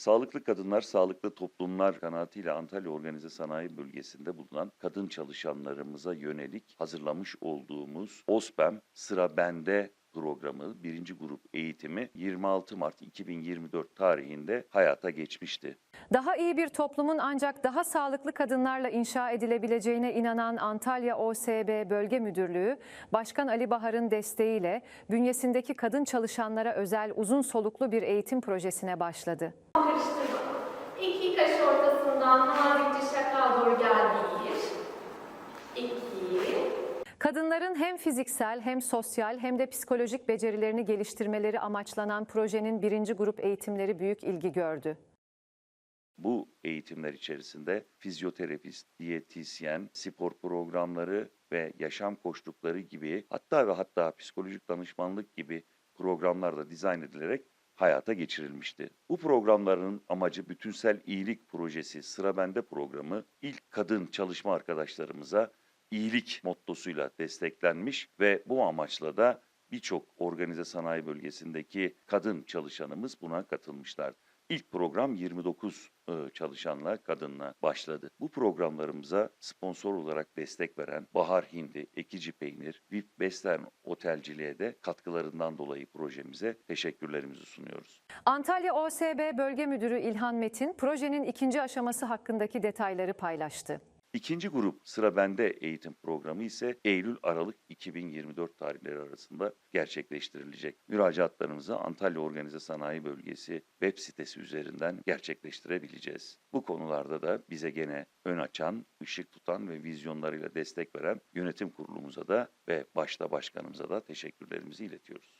Sağlıklı Kadınlar, Sağlıklı Toplumlar kanaatiyle Antalya Organize Sanayi Bölgesi'nde bulunan kadın çalışanlarımıza yönelik hazırlamış olduğumuz OSPEM Sıra Bende programı birinci grup eğitimi 26 Mart 2024 tarihinde hayata geçmişti. Daha iyi bir toplumun ancak daha sağlıklı kadınlarla inşa edilebileceğine inanan Antalya OSB Bölge Müdürlüğü, Başkan Ali Bahar'ın desteğiyle bünyesindeki kadın çalışanlara özel uzun soluklu bir eğitim projesine başladı. Karıştırma. İki kaş ortasından nazikçe şakal doğru gel. Kadınların hem fiziksel hem sosyal hem de psikolojik becerilerini geliştirmeleri amaçlanan projenin birinci grup eğitimleri büyük ilgi gördü. Bu eğitimler içerisinde fizyoterapist, diyetisyen, spor programları ve yaşam koçlukları gibi hatta ve hatta psikolojik danışmanlık gibi programlar da dizayn edilerek hayata geçirilmişti. Bu programların amacı bütünsel iyilik projesi Sıra Bende programı ilk kadın çalışma arkadaşlarımıza iyilik mottosuyla desteklenmiş ve bu amaçla da birçok organize sanayi bölgesindeki kadın çalışanımız buna katılmışlar. İlk program 29 e, çalışanla, kadınla başladı. Bu programlarımıza sponsor olarak destek veren Bahar Hindi, Ekici Peynir, VIP Beslen Otelciliğe de katkılarından dolayı projemize teşekkürlerimizi sunuyoruz. Antalya OSB Bölge Müdürü İlhan Metin, projenin ikinci aşaması hakkındaki detayları paylaştı. İkinci grup Sıra Bende eğitim programı ise Eylül-Aralık 2024 tarihleri arasında gerçekleştirilecek. Müracaatlarımızı Antalya Organize Sanayi Bölgesi web sitesi üzerinden gerçekleştirebileceğiz. Bu konularda da bize gene ön açan, ışık tutan ve vizyonlarıyla destek veren yönetim kurulumuza da ve başta başkanımıza da teşekkürlerimizi iletiyoruz.